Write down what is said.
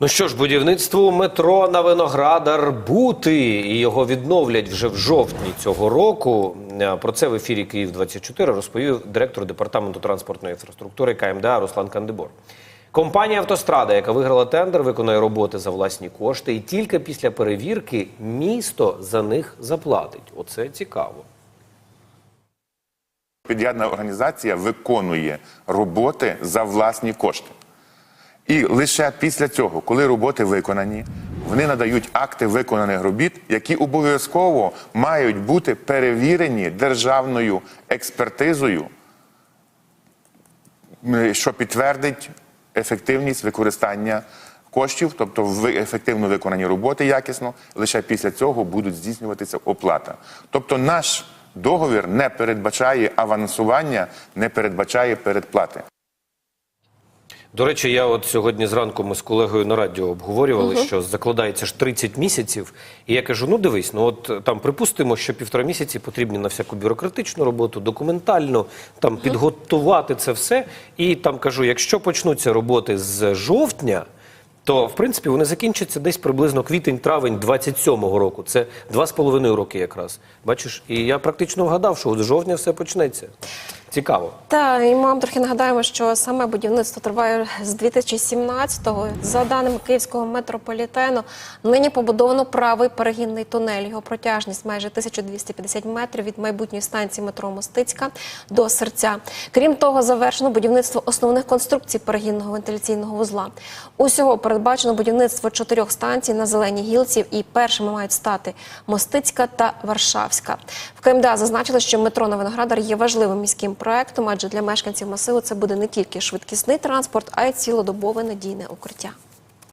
Ну що ж, будівництву метро на Виноградар бути і його відновлять вже в жовтні цього року. Е, Про це в ефірі Київ 24 розповів директор департаменту транспортної інфраструктури КМДА Руслан Кандибор. Компанія Автострада, яка виграла тендер, виконає роботи за власні кошти, і тільки після перевірки місто за них заплатить. Оце цікаво. Підрядна організація виконує роботи за власні кошти. І лише після цього, коли роботи виконані, вони надають акти виконаних робіт, які обов'язково мають бути перевірені державною експертизою, що підтвердить ефективність використання коштів, тобто ефективно виконані роботи якісно. Лише після цього будуть здійснюватися оплата. Тобто, наш договір не передбачає авансування, не передбачає передплати. До речі, я от сьогодні зранку ми з колегою на радіо обговорювали, що закладається ж 30 місяців. І я кажу: ну дивись, ну от е, там припустимо, що півтора місяці потрібні на всяку бюрократичну роботу, документальну, там підготувати це все. І там кажу, якщо почнуться роботи з жовтня. То в принципі вони закінчаться десь приблизно квітень-травень 27-го року. Це два з половиною роки якраз. Бачиш, і я практично вгадав, що з жовтня все почнеться. Цікаво. Та і ми вам трохи нагадаємо, що саме будівництво триває з 2017-го. За даними київського метрополітену, нині побудовано правий перегінний тунель. Його протяжність майже 1250 метрів від майбутньої станції метро Мостицька до серця. Крім того, завершено будівництво основних конструкцій перегінного вентиляційного вузла. Усього передбачено будівництво чотирьох станцій на зеленій гілці, і першими мають стати Мостицька та Варшавська. В КМДА зазначили, що метро на Виноградар є важливим міським проектом, адже для мешканців масиву це буде не тільки швидкісний транспорт, а й цілодобове надійне укриття.